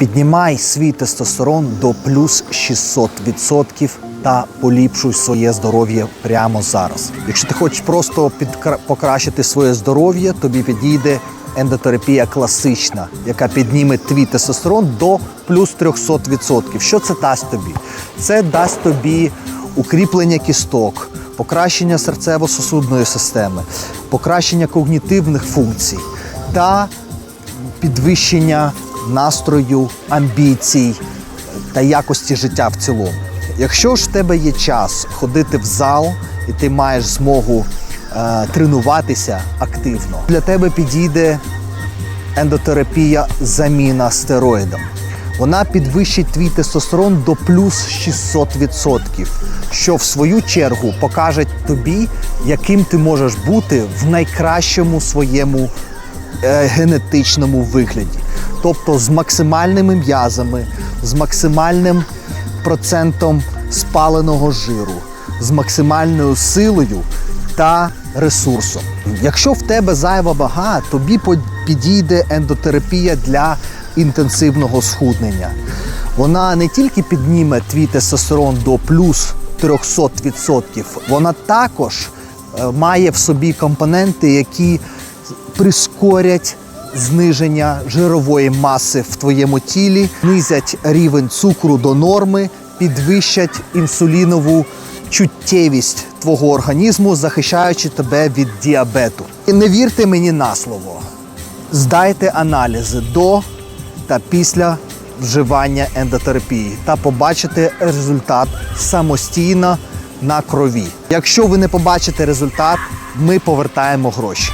Піднімай свій тестостерон до плюс 600% та поліпшуй своє здоров'я прямо зараз. Якщо ти хочеш просто підкра- покращити своє здоров'я, тобі підійде ендотерапія класична, яка підніме твій тестостерон до плюс 300%. Що це дасть тобі? Це дасть тобі укріплення кісток, покращення серцево-сосудної системи, покращення когнітивних функцій та підвищення настрою, амбіцій та якості життя в цілому. Якщо ж в тебе є час ходити в зал і ти маєш змогу е, тренуватися активно, для тебе підійде ендотерапія заміна стероїдом. Вона підвищить твій тестостерон до плюс 600%, що в свою чергу покаже тобі, яким ти можеш бути в найкращому своєму генетичному вигляді. Тобто з максимальними м'язами, з максимальним процентом спаленого жиру, з максимальною силою та ресурсом. Якщо в тебе зайва вага, тобі підійде ендотерапія для інтенсивного схуднення. Вона не тільки підніме твій тестостерон до плюс 300%, вона також е, має в собі компоненти, які прискорять зниження жирової маси в твоєму тілі, знизять рівень цукру до норми, підвищать інсулінову чуттєвість твого організму, захищаючи тебе від діабету. І не вірте мені на слово. Здайте аналізи до та після вживання ендотерапії та побачите результат самостійно на крові. Якщо ви не побачите результат, ми повертаємо гроші.